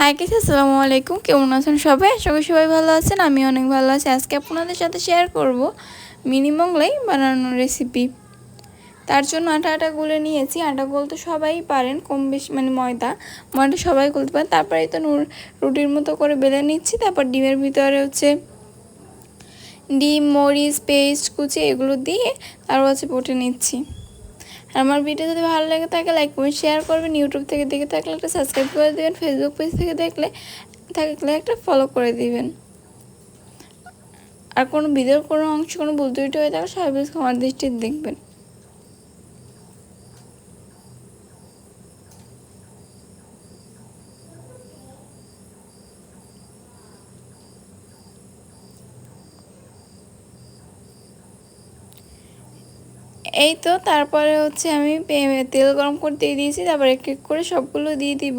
High kiss আসসালামু আলাইকুম কেমন আছেন সবাই? আশা করি সবাই ভালো আছেন। আমি অনেক ভালো আছি। আজকে আপনাদের সাথে শেয়ার করব মিনি মোগলাই বানানোর রেসিপি তার জন্য আটা আটা গুলে নিয়েছি। আটা গুলতে সবাই পারেন, কম বেশি মানে ময়দা। ময়দা সবাই গুলতে পারেন। তারপরে তো নুর রুটির মতো করে বেলে নিচ্ছি। তারপর ডিমের ভিতরে হচ্ছে ডিম, মরিচ, পেস্ট, কুচি, এগুলো দিয়ে আর হচ্ছে পটে নিচ্ছি। আমার ভিডিও যদি ভালো লেগে থাকে লাইক কমেন্ট শেয়ার করবেন। ইউটিউব থেকে দেখে থাকলে একটা সাবস্ক্রাইব করে দেবেন। ফেসবুক পেজ থেকে দেখলে, থাকলে একটা ফলো করে দিবেন। আর কোনো ভিডিওর কোনো অংশ, কোনো ভুল হয়ে থাকে সবাই আমার দৃষ্টি দেখবেন। এই তো তারপরে হচ্ছে আমি তেল গরম করতে দিয়ে দিয়েছি, তারপর এক এক করে সবগুলো দিয়ে দিব।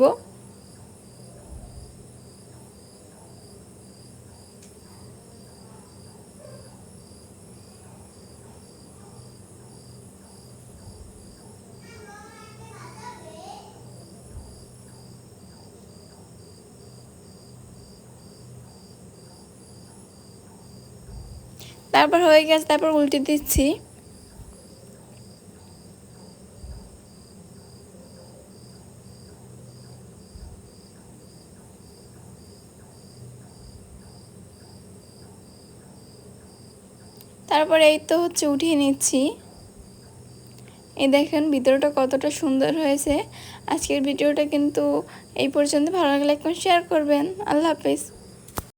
তারপর হয়ে গেছে, তারপর উল্টে দিচ্ছি। তারপরে এই তো হচ্ছে উঠিয়ে নিচ্ছি। এই দেখেন ভিতরটা কতটা সুন্দর হয়েছে। আজকের ভিডিওটা কিন্তু এই পর্যন্ত। ভালো লাগলে একদম শেয়ার করবেন। আল্লাহ হাফিজ।